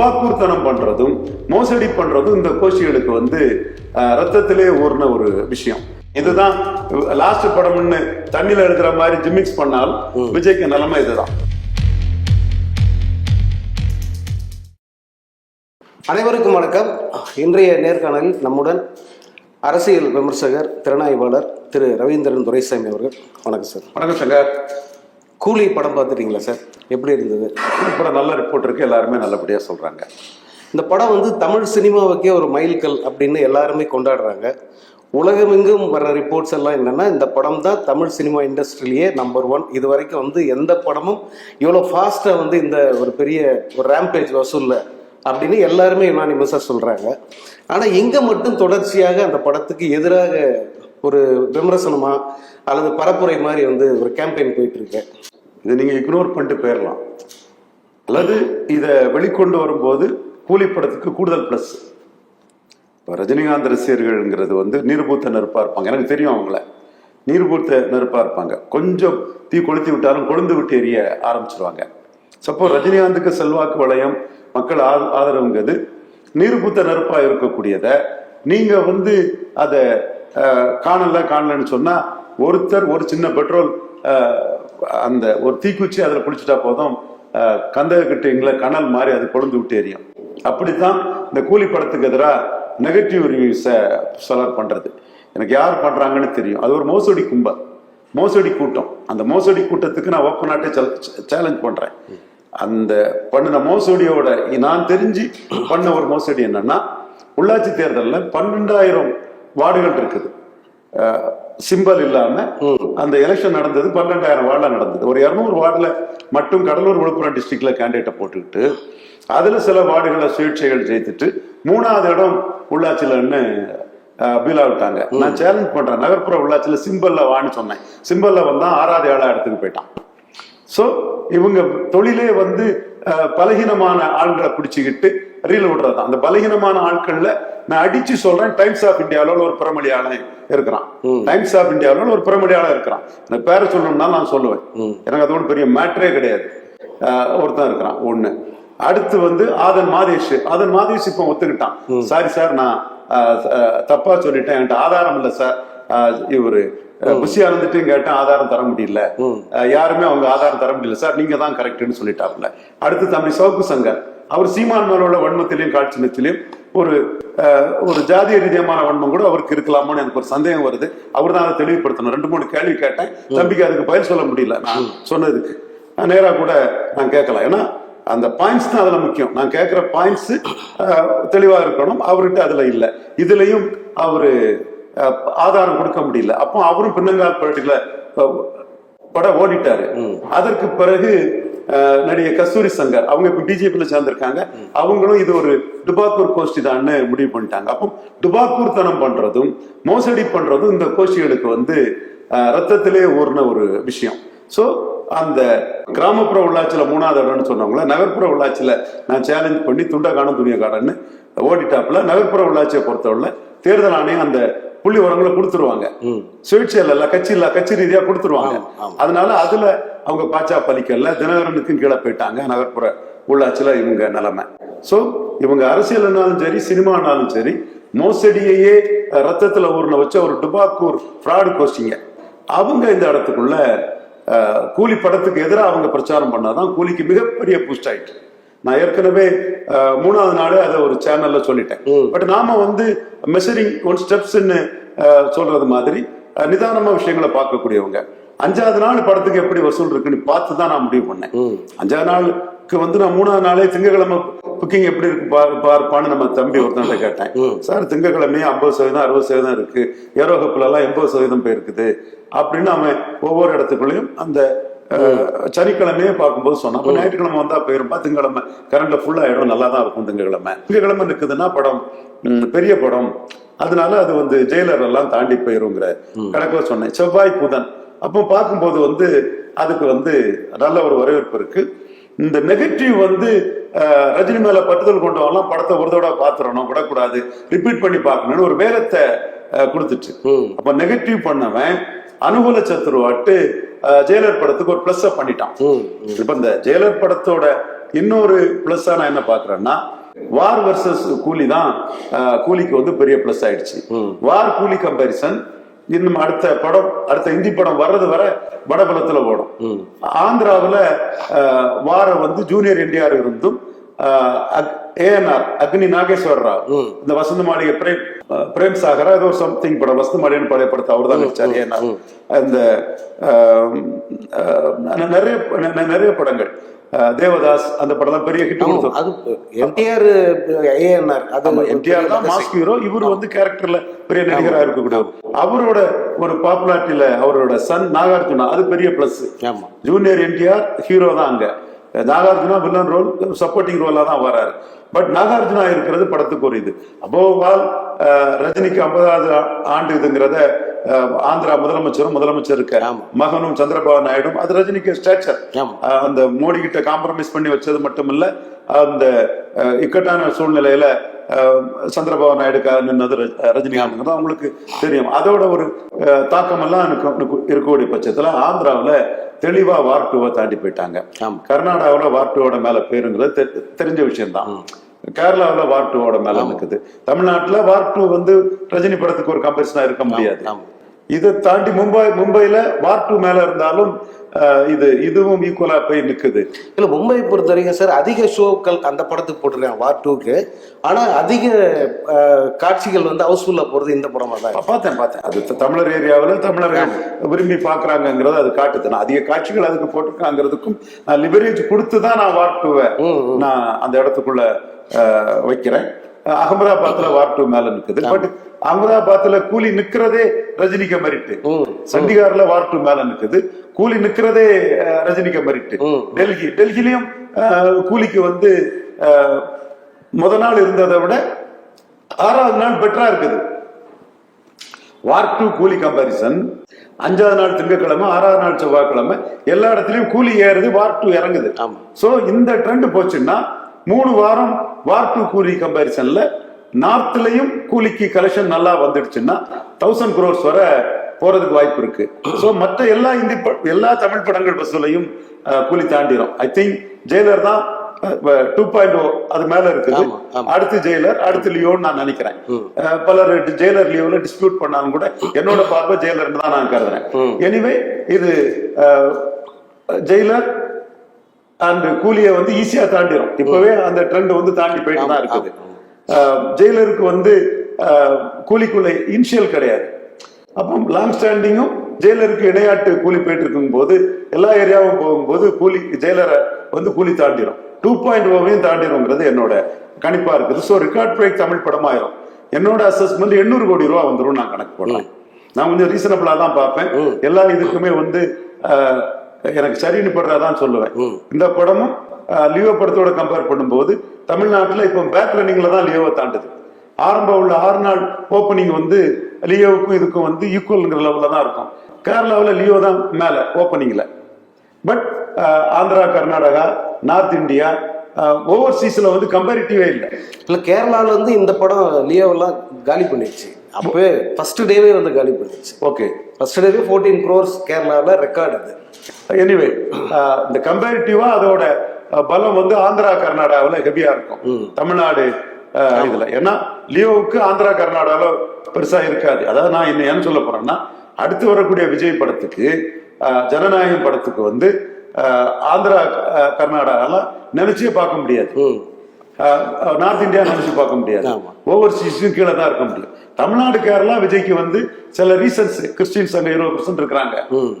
டுபாக்கூர்த்தனம் பண்றதும் மோசடி பண்றதும் இந்த கோஷிகளுக்கு வந்து ரத்தத்திலே ஊர்ன ஒரு விஷயம். இதுதான் லாஸ்ட் படம்னு தண்ணியில எழுதுற மாதிரி ஜிமிக்ஸ் பண்ணால் விஜய்க்கு நிலைமை இதுதான். அனைவருக்கும் வணக்கம். இன்றைய நேர்காணலில் நம்முடன் அரசியல் விமர்சகர் திறனாய்வாளர் திரு. ரவீந்திரன் துரைசாமி அவர்கள். வணக்கம் சார். வணக்கம் சங்கர். கூலி படம் பார்த்துட்டீங்களா சார்? எப்படி இருந்தது? படம் நல்ல ரிப்போர்ட் இருக்கு. எல்லாருமே நல்லபடியா சொல்றாங்க. இந்த படம் வந்து தமிழ் சினிமாவுக்கே ஒரு மைல்கல் அப்படின்னு எல்லாருமே கொண்டாடுறாங்க. உலகமெங்கும் வர ரிப்போர்ட்ஸ் எல்லாம் என்னன்னா இந்த படம் தான் தமிழ் சினிமா இண்டஸ்ட்ரியிலேயே நம்பர் ஒன் இது வரைக்கும் வந்து எந்த படமும் இவ்வளோ ஃபாஸ்ட்டாக வந்து இந்த ஒரு பெரிய ஒரு ரேம்பேஜ் வசூலில் அப்படின்னு எல்லாருமே யுனானிமஸாக சொல்கிறாங்க ஆனால் எங்கே மட்டும் தொடர்ச்சியாக அந்த படத்துக்கு எதிராக ஒரு விமர்சனமா அல்லது பரப்புரை மாதிரி வந்து ஒரு கேம்பெயின் போயிட்டு இருக்கு. இதை நீங்கள் இக்னோர் பண்ணிட்டு போயிடலாம் அல்லது இதை வெளிக்கொண்டு வரும்போது கூலி படத்துக்கு கூடுதல் ப்ளஸ் இப்போ ரஜினிகாந்த் ரசிகர்கள்ங்கிறது வந்து நீர்பூத்த நெருப்பாக இருப்பாங்க. எனக்கு தெரியும் அவங்கள. நீர்பூத்த நெருப்பாக இருப்பாங்க. கொஞ்சம் தீ கொளுத்தி விட்டாலும் கொழுந்து விட்டு எரிய ஆரம்பிச்சிருவாங்க. சப்போ ரஜினிகாந்துக்கு செல்வாக்கு வளையம் மக்கள் ஆத- ஆதரவுங்கிறது நீர்பூத்த நெருப்பாக இருக்கக்கூடியதை நீங்கள் வந்து அதை காணலை காணல காணலன்னு ஒருத்தர் ஒரு சின்ன பெட்ரோல் அந்த ஒரு தீக்குச்சி அதில் குளிச்சுட்டா போதும் அஹ், கந்தகக்கிட்டீங்கள கனல் மாதிரி அது கொழுந்து விட்டு எரியும். அப்படித்தான் இந்த கூலி படத்துக்கு எதிராக நெகட்டிவ் ரிவ்யூஸை செலர் பண்ணுறது எனக்கு யார் பண்ணுறாங்கன்னு தெரியும். அது ஒரு மோசடி கும்பல். மோசடி கூட்டம். அந்த மோசடி கூட்டத்துக்கு நான் ஓப்பனாட்டே சேலஞ்ச் பண்ணுறேன் அந்த பண்ணின மோசடியோட நான் தெரிஞ்சு பண்ண ஒரு மோசடி என்னன்னா உள்ளாட்சி தேர்தலில் பன்னெண்டாயிரம் வார்டுகள் இருக்குது. சிம்பல் இல்லாம அந்த எலெக்ஷன் நடந்தது பன்னெண்டாயிரம் வார்டில் நடந்தது. ஒரு இரநூறு வார்டில் மட்டும் கடலூர் விழுப்புரம் டிஸ்ட்ரிக்ட்ல கேண்டிடேட்டை போட்டுக்கிட்டு அதுல சில வார்டுகளை சுயேட்சைகள் ஜெயித்துட்டு மூணாவது இடம் உள்ளாட்சியிலன்னு பீலா விட்டாங்க. நான் சேலஞ்ச் பண்றேன். நகர்ப்புற உள்ளாட்சியில சிம்பல்ல வான்னு சொன்னேன். சிம்பல்ல வந்தா ஆறாவது ஏழா இடத்துக்கு போயிட்டான். சோ இவங்க தொழிலே வந்து பலகீனமான ஆள்களை பிடிச்சிக்கிட்டு ரீல் விடுறதுதான். அந்த பலகீனமான ஆட்கள்ல நான் அடிச்சு சொல்றேன் டைம்ஸ் ஆஃப் இந்தியாவில் ஒரு பிரமணியாளன் இருக்கிறான். டைம்ஸ் ஆஃப் இந்தியாவில் ஒரு பிரமணியாளன் இருக்கிறான். எனக்கு பேரை சொல்லணும்னா நான் சொல்லுவேன். எனக்கு அதோட பெரிய மேட்ரே கிடையாது. ஒருத்தன் இருக்கிறான் ஒண்ணு. அடுத்து வந்து ஆதன் மாதேஷ். ஆதன் மாதேஷ் இப்போ ஒத்துக்கிட்டான். சாரி சார் நான் தப்பா சொல்லிட்டேன். என்கிட்ட ஆதாரம் இல்லை சார் இவரு புஷி ஆனந்துட்டும் கேட்டேன் ஆதாரம் தர முடியல. யாருமே அவங்க ஆதாரம் தர முடியல. சார் நீங்க தான் கரெக்ட்னு சொல்லிட்டாப்ல அடுத்து தம்பி சவுக்கு சங்கர். அவர் சீமான் மேலோட வன்மத்திலையும் காட்சினத்திலையும் ஒரு ஒரு ஜாதிய ரீதியமான வன்மம் கூட அவருக்கு இருக்கலாமோன்னு எனக்கு ஒரு சந்தேகம் வருது. அவர் தான் அதை தெளிவுபடுத்தணும். ரெண்டு மூணு கேள்வி கேட்டேன். தம்பிக்கு அதுக்கு பதில் சொல்ல முடியல. நான் சொன்னதுக்கு. நேரா கூட நான் கேட்கலாம். ஏன்னா அந்த பாயிண்ட்ஸ் தான் அதுல முக்கியம். நான் கேட்கிற பாயிண்ட்ஸ் தெளிவா இருக்கணும். அவர்கிட்ட அதுல இல்ல. இதுலயும் அவரு ஆதாரம் கொடுக்க முடியல. அப்போ அவரும் பின்னங்கால் படம் ஓடிட்டாரு. அதற்கு பிறகு நடிகை கஸ்தூரி சங்கர். அவங்க இப்ப பிஜேபியில சேர்ந்திருக்காங்க. அவங்களும் இது ஒரு டுபாக்கூர் கோஷ்டி தான்னு முடிவு பண்ணிட்டாங்க. அப்போ டுபாக்கூர் தனம் பண்றதும் மோசடி பண்றதும் இந்த கோஷ்டிகளுக்கு வந்து ரத்தத்திலே ஊர்ன ஒரு விஷயம். சோ அந்த கிராமப்புற உள்ளாட்சியில மூணாவது இடம்னு சொன்னவங்கள நகர்ப்புற உள்ளாட்சியில நான் சேலஞ்ச் பண்ணி துண்டை காணும் துணியை காடன்னு ஓடிட்டாப்புல நகர்ப்புற உள்ளாட்சியை பொறுத்தவரை தேர்தல் ஆணையம் அந்த புள்ளி உரங்களை கொடுத்துருவாங்க. இல்ல கட்சி இல்ல கட்சி ரீதியா கொடுத்துருவாங்க. அதனால அதுல அவங்க பாச்சா பலிக்கல்ல தினகரனுக்கும் கீழே போயிட்டாங்க நகர்ப்புற உள்ளாட்சியில இவங்க நிலைமை. சோ இவங்க அரசியல்னாலும் சரி சினிமானாலும் சரி மோசடியையே ரத்தத்துல ஊர்ன வச்ச ஒரு டுபாக்கூர் ஃப்ராடு கோஷ்டிங்க அவங்க இந்த இடத்துக்குள்ள கூலி படத்துக்கு எதிராக அவங்க பிரச்சாரம் பண்ணாதான் கூலிக்கு மிகப்பெரிய பூஸ்ட் ஆயிட்டு. நான் ஏற்கனவே மூணாவது நாள் அதை ஒரு சேனல்ல சொல்லிட்டேன். பட் நாம வந்து மெஷரிங் ஒன் ஸ்டெப்ஸ்ன்னு சொல்றது மாதிரி நிதானமா விஷயங்களை பார்க்கக்கூடியவங்க. அஞ்சாவது நாள் படத்துக்கு எப்படி வசூல் இருக்குன்னு பார்த்து தான் நான் முடிவு பண்ணேன். அஞ்சாவது நாளுக்கு வந்து நான் மூணாவது நாளே திங்கக்கிழமை புக்கிங் எப்படி இருக்கு பாரு பாருப்பான்னு நம்ம தம்பி ஒருத்தன்ட்ட கேட்டேன். சார் திங்கக்கிழமையே ஐம்பது சதவீதம் அறுபது சதவீதம் இருக்கு. ஏரோகப்புல எல்லாம் எண்பது சதவீதம் போயிருக்குது. அப்படின்னு அவன் ஒவ்வொரு இடத்துக்குள்ளேயும் அந்த சனிக்கிழமையே பார்க்கும்போது சொன்னான். ஞாயிற்றுக்கிழமை வந்தா போயிருப்பா. திங்கக்கிழமை கரண்ட்ல ஃபுல் ஆயிடும். நல்லா தான் இருக்கும் திங்கக்கிழமை. திங்கக்கிழமை இருக்குதுன்னா படம் பெரிய படம். அதனால அது வந்து ஜெயிலர் எல்லாம் தாண்டி போயிருங்கிற கணக்குல சொன்னேன். செவ்வாய் புதன். அப்போ பார்க்கும்போது வந்து அதுக்கு வந்து நல்ல ஒரு வரவேற்பு இருக்கு. இந்த நெகட்டிவ் வந்து ரஜினி மேல பட்டுதல் கொண்டவங்கலாம் படத்தை ஒரு தடவை பார்த்துடணும் விடக்கூடாது ரிப்பீட் பண்ணி பார்க்கணும்னு ஒரு வேகத்தை கொடுத்துச்சு. அப்ப நெகட்டிவ் பண்ணவன் அனுகூல சத்துருவாட்டு ஜெயலர் படத்துக்கு ஒரு பிளஸ் பண்ணிட்டான். இப்ப இந்த ஜெயலர் படத்தோட இன்னொரு பிளஸ்ஸா நான் என்ன பாக்குறேன்னா வார் வர்சஸ் கூலி தான் கூலிக்கு வந்து பெரிய பிளஸ் ஆயிடுச்சு. வார் கூலி கம்பேரிசன் இன்னும் அடுத்த படம் அடுத்த இந்தி படம் வர்றது வர வடபலத்துல ஓடும். ஆந்திராவுல அஹ், வார வந்து ஜூனியர் என்டிஆர் இருந்தும் ஏஎன்ஆர் அக்னி நாகேஸ்வர ராவ் இந்த வசந்த மாளிகை பிரேம் பிரேம் சாகரா ஏதோ சம்திங் படம் வசந்த மாளிகைன்னு பழைய படத்தை அவர் தான் நடிச்சார் ஏஎன்ஆர் அந்த நிறைய நிறைய படங்கள் தேவதாஸ் அந்த படம் பெரிய ஹிட் கொடுத்தது அது என்டிஆர் ஏஎன்ஆர் அது எம்ஜிஆர் தான் மாஸ்க் ஹீரோ இவர் வந்து கேரக்டர்ல பெரிய நடிகரா இருக்கக்கூடிய அவரோட ஒரு பாப்புலாரிட்டியில அவரோட சன் நாகார்ஜுனா அது பெரிய பிளஸ் ஜூனியர் என்டிஆர் ஹீரோ தான் அங்க நாகார்ஜுனா வில்லன் ரோல் சப்போர்ட்டிங் ரோலா தான் வராரு. பட் நாகார்ஜுனா இருக்கிறது படத்துக்கு ஒரு இது. அபோவால் ரஜினிக்கு ஐம்பதாவது ஆண்டு இதுங்கிறத ஆந்திரா முதலமைச்சரும் முதலமைச்சர் இருக்க ஆமா. மகனும் சந்திரபாபு நாயுடும். அது ரஜினிக்கு ஸ்டேச்சர் ஆமா. அந்த மோடி கிட்ட காம்ப்ரமைஸ் பண்ணி வச்சது மட்டும் இல்ல அந்த இக்கட்டான சூழ்நிலையில சந்திரபாபு நாயுடுக்காக நின்னது ரஜ- ரஜினிகாந்த் தான். உங்களுக்கு தெரியும். அதோட ஒரு அஹ், தாக்கம் எல்லாம் எனக்கு- எனக்கு இருக்கக்கூடிய பட்சத்துல ஆந்திராவுல தெளிவா வார் டூவை தாண்டி போயிட்டாங்க. கர்நாடகாவுல வார் டூவோட மேல பேருங்கிறது தெ- தெரிஞ்ச விஷயம்தான். கேரளாவுல வார் டூவோட மேல இருக்குது தமிழ்நாட்டுல வார் டூ வந்து ரஜினி படத்துக்கு ஒரு கம்பேரிசனா இருக்க முடியாது. இதை தாண்டி மும்பை மும்பைல வார் டூ மேல இருந்தாலும் இது இதுவும் ஈக்குவலா போய் நிக்குது. இல்ல மும்பை பொறுத்த வரைக்கும் சார் அதிக ஷோக்கள் அந்த படத்துக்கு போட்டிருக்காங்க வார் டூக்கு ஆனா அதிக காட்சிகள் வந்து ஹவுஸ்ஃபுல்லா போறது இந்த படமா தான். பார்த்தேன் பார்த்தேன். அது தமிழர் ஏரியாவுல தமிழர்கள் விரும்பி பாக்குறாங்கிறத அது காட்டுது. நான் அதிக காட்சிகள் அதுக்கு போட்டிருக்காங்கிறதுக்கும் நான் லிபரேஜ் கொடுத்து தான் நான் வார் டூவை நான் அந்த இடத்துக்குள்ள வைக்கிறேன். அகமதாபாத்ல வார் டூ மேல நிக்குது. பட் அகமதாபாத்ல கூலி நிக்கிறதே ரஜினிக்கு மெரிட்டு சண்டிகார்ல வார் டூ மேல நிக்குது. கூலி நிக்கிறதே ரஜினிக்கு மெரிட்டு டெல்லி டெல்லியிலயும் கூலிக்கு வந்து முத நாள் இருந்ததை விட ஆறாவது நாள் பெட்டரா இருக்குது. வார் டூ கூலி கம்பாரிசன் அஞ்சாவது நாள் திங்கட்கிழமை ஆறாவது நாள் செவ்வாய்க்கிழமை எல்லா இடத்துலயும் கூலி ஏறுது வார் டூ இறங்குது. சோ இந்த ட்ரெண்ட் போச்சுன்னா மூணு வாரம் வார் டூ கூலி கம்பாரிசன்ல நார்த்லயும் கூலிக்கு கலெக்ஷன் நல்லா வந்துடுச்சுன்னா தௌசண்ட் குரோர்ஸ் வர போறதுக்கு வாய்ப்பு இருக்கு. சோ மற்ற எல்லா இந்தி எல்லா தமிழ் படங்கள் பஸ்லையும் கூலி தாண்டிரும். ஐ திங்க் ஜெயிலர் தான் டூ பாயிண்ட் அது மேல இருக்குது. அடுத்து ஜெயிலர் அடுத்து லியோன்னு நான் நினைக்கிறேன். பலர் ஜெயிலர் லியோல டிஸ்பியூட் பண்ணாலும் கூட என்னோட பார்வை ஜெயிலர்னு தான் நான் கருதுறேன். எனிவே இது ஜெயிலர் அண்ட் கூலியை வந்து ஈஸியா தாண்டிடும் இப்பவே அந்த ட்ரெண்ட் வந்து தாண்டி போயிட்டு தான் இருக்குது. ஜெயிலருக்கு வந்து கூலிக்குள்ள இனிஷியல் கிடையாது. அப்போ லாங் ஸ்டாண்டிங்கும் ஜெயிலருக்கு இணையாட்டு கூலி போயிட்டு இருக்கும் போது எல்லா ஏரியாவும் போகும்போது கூலி ஜெயிலரை வந்து கூலி தாண்டிடும் டூ பாயிண்ட் ஓவையும் தாண்டிடும்ங்கிறது என்னோட கணிப்பா இருக்குது. ஸோ ரெக்கார்ட் பிரேக் தமிழ் படமாயிரும். என்னோட அசஸ்மெண்ட் எண்ணூறு கோடி ரூபா வந்துரும் நான் கணக்கு போடுறேன். நான் கொஞ்சம் ரீசனபிளா தான் பார்ப்பேன். எல்லா இதுக்குமே வந்து எனக்கு சரின்னு படுறதான் சொல்லுவேன். இந்த படமும் லியோ படத்தோட கம்பேர் பண்ணும்போது தமிழ்நாட்டுல இப்போ பேக் ரன்னிங்ல தான் லியோவை தாண்டுது. ஆரம்ப உள்ள ஆறு நாள் ஓப்பனிங் வந்து லியோவுக்கும் இதுக்கும் வந்து ஈக்குவல்ங்கிற லெவல்ல தான் இருக்கும். கேரளாவில் லியோ தான் மேல ஓப்பனிங்ல but Andhra Karnataka north India ஓவர்சீஸ்ல வந்து கம்பேரிட்டிவே இல்லை. இல்ல கேரளால வந்து இந்த படம் லியோவெல்லாம் காலி பண்ணிடுச்சு. அப்பவே ஃபர்ஸ்ட் டேவே வந்து காலி பண்ணிடுச்சு. ஓகே ஃபர்ஸ்ட் டேவே ஃபோர்டீன் க்ரோர்ஸ் கேரளால ரெக்கார்டு அது. எனிவே இந்த கம்பேரிட்டிவா அதோட அஹ், பலம் வந்து ஆந்திரா கர்நாடகாவில் ஹெவியா இருக்கும். தமிழ்நாடு அஹ், இதுல. ஏன்னா லியோவுக்கு ஆந்திரா கர்நாடகாவில் பெருசா இருக்காது. அதாவது நான் என்ன என்ன சொல்ல போறேன்னா அடுத்து வரக்கூடிய விஜய் படத்துக்கு ஜனநாயகம் படத்துக்கு வந்து ஆந்திரா அஹ், கர்நாடகால நினைச்சே பார்க்க முடியாது. நார்த் இந்தியா நினைச்சு பார்க்க முடியாது. ஓவர்சீஸும் கீழே தான் இருக்க முடியும். தமிழ்நாடு கேரளா விஜய்க்கு வந்து சில ரீசன்ஸ் கிறிஸ்டின்ஸ் அங்க இருபது பர்சன்ட் இருக்கிறாங்க.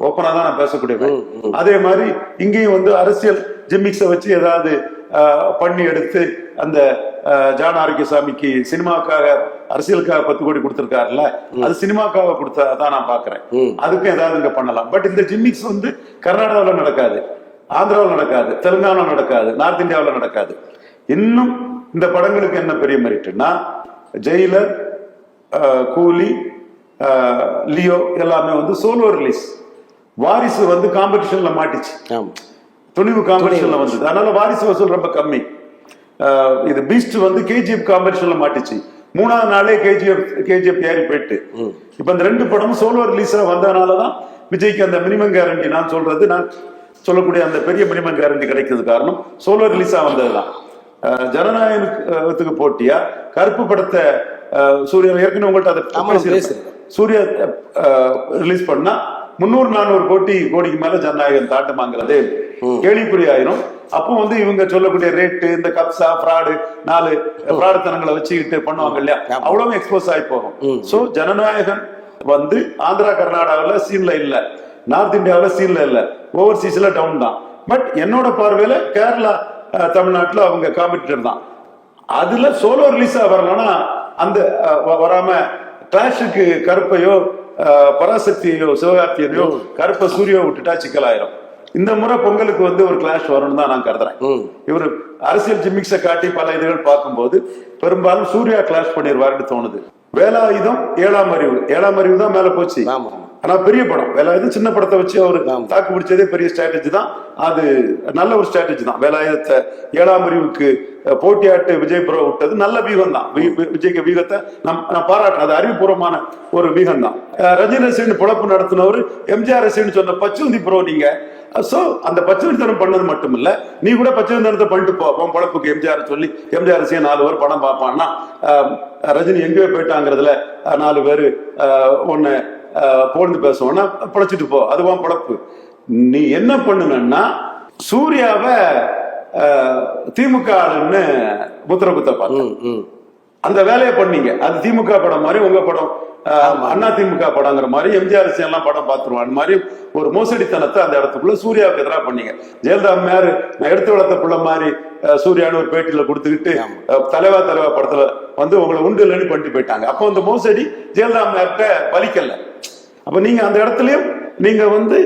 ஓப்பனா தான் நான் பேசக்கூடியவன். அதே மாதிரி இங்கேயும் வந்து அரசியல் ஜிம்மிக்ஸை வச்சு ஏதாவது பண்ணி எடுத்து அந்த ஜான் ஆரோக்கியசாமிக்கு சினிமாவுக்காக அரசியலுக்காக பத்து கோடி கொடுத்திருக்காருல்ல அது சினிமாக்காக கொடுத்தா தான் நான் பாக்குறேன் அதுக்கும் ஏதாவது இங்க பண்ணலாம். பட் இந்த ஜிம்மிக்ஸ் வந்து கர்நாடகாவில் நடக்காது. ஆந்திராவில் நடக்காது. தெலுங்கானா நடக்காது. நார்த் இந்தியாவில் நடக்காது. இன்னும் இந்த படங்களுக்கு என்ன பெரிய மெரிட்னா ஜெயிலர் கூலி லியோ எல்லாமே வந்து சோலோ ரிலீஸ் வாரிசு வந்து காம்படிஷன்ல மாட்டிச்சு. துணிவு காம்படிஷன்ல வந்தது. அதனால வாரிசு வசூல் ரொம்ப கம்மி. இது பீஸ்ட் வந்து கேஜிஎஃப் காம்படிஷன்ல மாட்டிச்சு. மூணாவது நாளே கேஜிஎஃப் கேஜிஎஃப் ஏறி போயிட்டு. இப்ப இந்த ரெண்டு படமும் சோலோ ரிலீஸா வந்ததுனால தான் விஜய்க்கு அந்த மினிமம் கேரண்டி நான் சொல்றது நான் சொல்லக்கூடிய அந்த பெரிய மினிமம் கேரண்டி கிடைக்கிறது காரணம் சோலோ ரிலீஸா வந்ததுதான். ஜனநாயகத்துக்கு போட்டியா? கருப்பு படத்தை சூர்யா ஏற்கனவே உங்கள்ட்ட அதை. சூர்யா ரிலீஸ் பண்ணா முந்நூறு நானூறு கோடி கோடிக்கு மேல ஜனநாயகம் தாண்டுமாங்கிறதே கேள்விக்குறி ஆயிரும். அப்போ வந்து இவங்க சொல்லக்கூடிய ரேட்டு இந்த கப்சா ஃப்ராடு நாலு ஃப்ராடுத்தனங்களை வச்சுக்கிட்டு பண்ணுவாங்க இல்லையா. அவ்வளவு எக்ஸ்போஸ் ஆகி போகும். சோ ஜனநாயகம் வந்து ஆந்திரா கர்நாடகாவுல சீன்ல இல்ல. நார்த் இந்தியாவுல சீன்ல இல்ல. ஓவர்சீஸ்ல டவுன் தான். பட் என்னோட பார்வையில கேரளா தமிழ்நாட்டுல அவங்க காம்படிட்டர் தான். அதுல சோலோ ரிலீஸா வரலன்னா அந்த வராம கிளாஷுக்கு கருப்பையோ பராசக்தியோ சிவகார்த்தியனையோ கருப்பை சூரியோ விட்டுட்டா சிக்கலாயிரும். இந்த முறை பொங்கலுக்கு வந்து ஒரு கிளாஷ் வரும்னு தான் நான் கருதுறேன். இவர் அரசியல் ஜிமிக்ஸை காட்டி பல இதுகள் பார்க்கும்போது பெரும்பாலும் சூர்யா கிளாஷ் பண்ணிடுவாருன்னு தோணுது. வேலாயுதம் ஏழாம் அறிவு. ஏழாம் அறிவு தான் மேல போச்சு. ஆமா. ஆனா பெரிய படம். வேலாயுதம் சின்ன படத்தை வச்சு அவர். தாக்கு பிடிச்சதே பெரிய ஸ்ட்ராட்டஜி தான். அது நல்ல ஒரு ஸ்ட்ராட்டஜி தான். வேலாயுதத்தை ஏழாம் அறிவுக்கு போட்டியாட்டு விஜய் ப்ரோ விட்டது நல்ல வீகம் தான் விஜய்க்கு வீகத்தை நம் நான் பாராட்டுறேன். அது அறிவுபூர்வமான ஒரு வீகம் தான் ரஜினி ரசிகன் பொழப்பு நடத்தினவர் எம்ஜிஆர் ரசிகன் சொன்ன பச்சுந்தி ப்ரோ நீங்க. சோ அந்த பச்சைத்தனம் பண்ணது மட்டும் இல்ல நீ கூட பச்சைத்தனத்தை பண்ணிட்டு போ. உன் பொழப்புக்கு எம்ஜிஆர் சொல்லி எம்ஜிஆர் ரசிகன் நாலு பேர் படம் பார்ப்பான்னா ரஜினி எங்கேயோ போயிட்டாங்கிறதுல நாலு பேர் ஒன்னு போழ்ந்து பேசுவோம்னா பிழைச்சிட்டு போ அதுவான் பொழப்பு. நீ என்ன பண்ணுனா சூர்யாவை திமுக ஆளுன்னு முத்திர குத்த பார்த்த. அந்த வேலையை பண்ணீங்க. அது திமுக படம் மாதிரி உங்க படம் அண்ணா திமுக படங்கிற மாதிரி எம்ஜிஆர் எல்லாம் படம் பார்த்துருவான் மாதிரி ஒரு மோசடித்தனத்தை அந்த இடத்துக்குள்ள சூர்யாவுக்கு எதிராக பண்ணீங்க. ஜெயலலிதா அம்மையார் நான் எடுத்து வளர்த்த பிள்ளை மாதிரி சூர்யான்னு ஒரு பேட்டியில கொடுத்துக்கிட்டு தலைவா தலைவா படத்துல வந்து உங்களை உண்டு இல்லைன்னு பண்ணிட்டு போயிட்டாங்க. அப்போ அந்த மோசடி ஜெயலலிதா அம்மையார்கிட்ட பலிக்கல. அப்ப நீங்க அந்த இடத்துலயும் நீங்க வந்து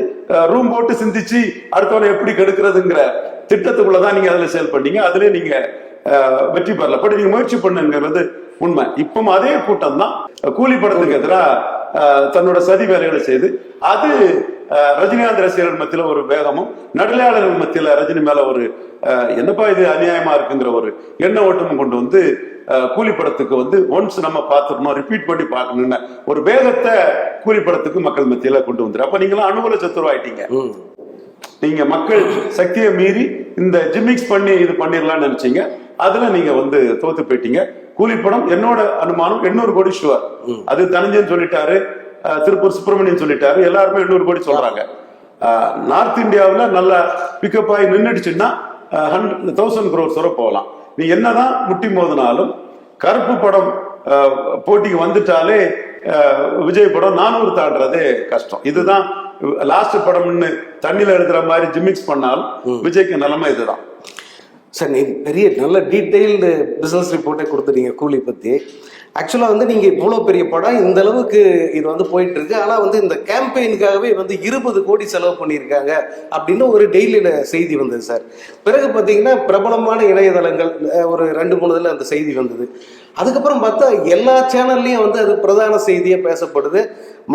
ரூம் போட்டு சிந்திச்சு அடுத்தவனை எப்படி கெடுக்கிறதுங்கிற திட்டத்துக்குள்ளதான் நீங்க அதுல செயல் பண்ணீங்க. அதுல நீங்க வெற்றி பெறல. பட் நீங்க முயற்சி பண்ணுங்கிறது உண்மை. இப்போ அதே கூட்டம் தான் கூலி படத்துக்கு எதிராக தன்னோட சதி வேலைகளை செய்து அது ரஜினிகாந்த் ரசிகர்கள் மத்தியில ஒரு வேகமும் நடுநிலையாளர்கள் மத்தியில ரஜினி மேல ஒரு என்னப்பா இது அநியாயமா இருக்குங்கிற ஒரு எண்ண ஓட்டமும் கொண்டு வந்து அஹ், கூலி படத்துக்கு வந்து ஒன்ஸ் நம்ம பார்த்துடணும் ரிப்பீட் பண்ணி பார்க்கணும்னு ஒரு வேகத்தை கூலி படத்துக்கு மக்கள் மத்தியில கொண்டு வந்துரு. அப்ப நீங்களாம் அனுகூல சத்துருவாயிட்டீங்க ம். நீங்க மக்கள் சக்தியை மீறி இந்த ஜிமிக்ஸ் பண்ணி இது பண்ணிடலாம்னு நினைச்சீங்க. அதுல நீங்க வந்து தோத்து போயிட்டீங்க. கூலி படம் என்னோட அனுமானம் எண்ணூறு கோடி ஷுவர் அது தனஞ்சன் சொல்லிட்டாரு திருப்பூர் சுப்பிரமணியன் சொல்லிட்டாரு. எல்லாருமே எண்ணூறு கோடி சொல்றாங்க. நார்த் இந்தியாவுல நல்லா பிக்கப் ஆகி நின்றுடுச்சுன்னா ஹண்ட்ரட் தௌசண்ட் குரோர்ஸ் வரை போகலாம். நீ என்னதான் முட்டி மோதினாலும் கருப்பு படம் போட்டிக்கு வந்துட்டாலே விஜய் படம் நானூறு தாண்டறதே கஷ்டம். இதுதான் லாஸ்ட் படம்னு தண்ணியில எழுதுற மாதிரி ஜிமிக்ஸ் பண்ணாலும் விஜய்க்கு நிலைமை இதுதான். சார் நீ பெரிய நல்ல டீட்டெயில்டு பிஸ்னஸ் ரிப்போர்ட்டை கொடுத்துட்டீங்க கூலி பற்றி ஆக்சுவலாக வந்து நீங்கள் இவ்வளோ பெரிய படம் இந்த அளவுக்கு இது வந்து போயிட்டு இருக்கு ஆனால் வந்து இந்த கேம்பெயினுக்காகவே வந்து இருபது கோடி செலவு பண்ணியிருக்காங்க அப்படின்னு ஒரு டெய்லியில் செய்தி வந்தது சார். பிறகு பார்த்தீங்கன்னா பிரபலமான இணையதளங்கள் ஒரு ரெண்டு மூணு இதில் அந்த செய்தி வந்தது. அதுக்கப்புறம் பார்த்தா எல்லா சேனல்லையும் வந்து அது பிரதான செய்தியாக பேசப்படுது.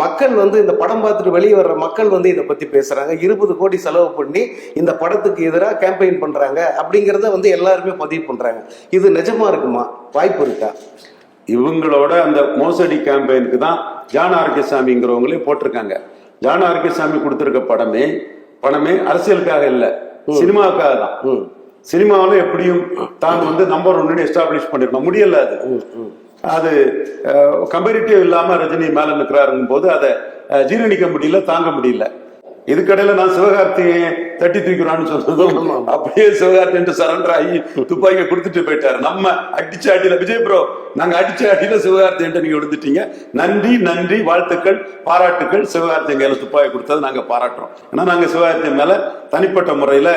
மக்கள் வந்து இந்த படம் பார்த்துட்டு வெளியே வர்ற மக்கள் வந்து இதை பற்றி பேசுகிறாங்க இருபது கோடி செலவு பண்ணி இந்த படத்துக்கு எதிராக கேம்பெயின் பண்ணுறாங்க அப்படிங்கிறத வந்து எல்லாருமே பதிவு பண்ணுறாங்க இது நிஜமா இருக்குமா? வாய்ப்பு இருக்கா? இவங்களோட அந்த மோசடி கேம்பெயினுக்கு தான் ஜான் ஆரோக்கியசாமிங்கிறவங்களே போட்டிருக்காங்க. ஜான் ஆரோக்கியசாமி கொடுத்திருக்க படமே படமே அரசியலுக்காக இல்ல சினிமாவுக்காக தான். சினிமாவுல எப்படியும் தான் வந்து நம்பர் ஒன்னு எஸ்டாப்ளிஷ் பண்ணிருக்கணும். முடியல அது. அது கம்பேரிட்டிவ் இல்லாம ரஜினி மேல நிற்கிறாருங்கும் போது அதை ஜீரணிக்க முடியல தாங்க முடியல. இதுக்கடையில நான் சிவகார்த்தியை தட்டி தூக்கிறான்னு சொன்னதும் அப்படியே சிவகார்த்தி சரண்டர் ஆகி துப்பாக்கியை கொடுத்துட்டு போயிட்டாரு. நம்ம அடிச்ச அடியில விஜய் ப்ரோ நாங்க அடிச்ச அடியில சிவகார்த்தி நீங்க விழுந்துட்டீங்க. நன்றி நன்றி வாழ்த்துக்கள் பாராட்டுக்கள். சிவகார்த்தி கையில துப்பாக்கி கொடுத்தது நாங்க பாராட்டுறோம். ஏன்னா நாங்க சிவகார்த்தி மேல தனிப்பட்ட முறையில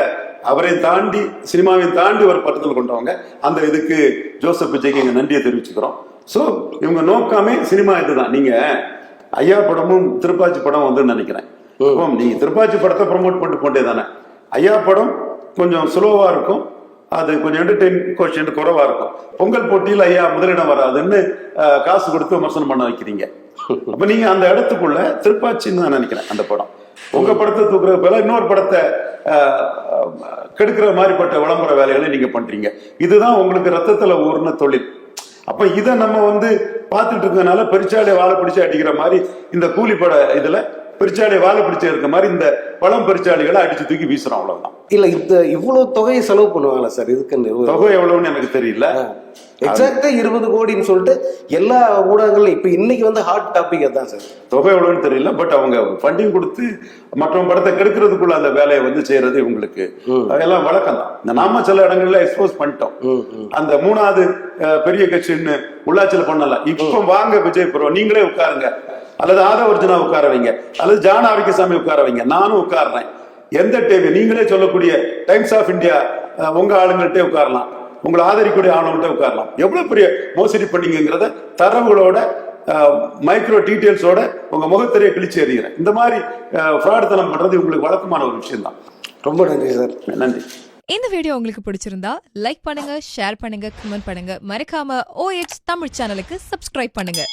அவரை தாண்டி சினிமாவையும் தாண்டி ஒரு பட்டத்தில் கொண்டவங்க அந்த இதுக்கு ஜோசப் விஜய்க்கு எங்க நன்றியை தெரிவிச்சுக்கிறோம். சோ இவங்க நோக்கமே சினிமா இதுதான். நீங்க ஐயா படமும் திருப்பாச்சி படம் வந்து நினைக்கிறேன். ஆமாம் நீங்கள் திருப்பாச்சி படத்தை ப்ரொமோட் பண்ணிட்டு போண்டே தானே. ஐயா படம் கொஞ்சம் ஸ்லோவாக இருக்கும். அது கொஞ்சம் என்டர்டெயின் கோஷன் குறைவா இருக்கும். பொங்கல் போட்டியில் ஐயா முதலிடம் வராதுன்னு காசு கொடுத்து விமர்சனம் பண்ண வைக்கிறீங்க. அப்போ நீங்க அந்த இடத்துக்குள்ள திருப்பாச்சின்னு நான் நினைக்கிறேன் அந்த படம். உங்க படத்தை தூக்குறது போல இன்னொரு படத்தை கெடுக்கிற மாதிரிப்பட்ட விளம்பர வேலைகளை நீங்க பண்றீங்க. இதுதான் உங்களுக்கு ரத்தத்துல ஊர்ன தொழில். அப்ப இதை நம்ம வந்து பார்த்துட்டு இருக்கனால பெருச்சாடி வாழை பிடிச்சி அடிக்கிற மாதிரி இந்த கூலி பட இதுல பெருச்சாளி வாழை பிடிச்சு இருக்க மாதிரி இந்த பழம் பெருச்சாளிகளை அடிச்சு தூக்கி வீசுறோம் அவ்வளவுதான். இல்ல இந்த இவ்வளவு தொகையை செலவு பண்ணுவாங்களா சார் இதுக்குன்னு? தொகை எவ்வளவுன்னு எனக்கு தெரியல. எக்ஸாக்டா இருபது கோடின்னு சொல்லிட்டு எல்லா ஊடகங்களும் இப்ப இன்னைக்கு வந்து ஹாட் டாபிக் அதான் சார். தொகை எவ்வளவுன்னு தெரியல பட் அவங்க ஃபண்டிங் கொடுத்து மற்றவங்க படத்தை கெடுக்கிறதுக்குள்ள அந்த வேலையை வந்து செய்யறது இவங்களுக்கு. அதெல்லாம் வழக்கம் தான். நாம சில இடங்கள்ல எக்ஸ்போஸ் பண்ணிட்டோம். அந்த மூணாவது பெரிய கட்சின்னு உள்ளாட்சியில பண்ணல. இப்ப வாங்க விஜய் ப்ரோ நீங்களே உட்காருங்க. அல்லது ஆதவர்ஜனா உட்கார வைங்க அல்லது ஜான ஆரோக்கியசாமி உட்கார வைங்க நானும் உட்கார்றேன். எந்த டிவி நீங்களே சொல்லக்கூடிய டைம்ஸ் ஆஃப் இந்தியா உங்க ஆளுங்கள்ட்டே உட்காரலாம். உங்களை ஆதரிக்கூடிய ஆளுங்கள்ட்ட உட்காரலாம். எவ்வளவு பெரிய மோசடி பண்ணீங்கிறத தரவுகளோட மைக்ரோ டீட்டெயில்ஸோட உங்க முகத்திரையை கிழிச்சு எறிகிறேன். இந்த மாதிரி ஃப்ராடுத்தனம் பண்றது உங்களுக்கு வழக்கமான ஒரு விஷயம் தான் ரொம்ப நன்றி சார். நன்றி. இந்த வீடியோ உங்களுக்கு பிடிச்சிருந்தா லைக் பண்ணுங்க ஷேர் பண்ணுங்க கமெண்ட் பண்ணுங்க. மறக்காம OH தமிழ் சேனலுக்கு சப்ஸ்கிரைப் பண்ணுங்க.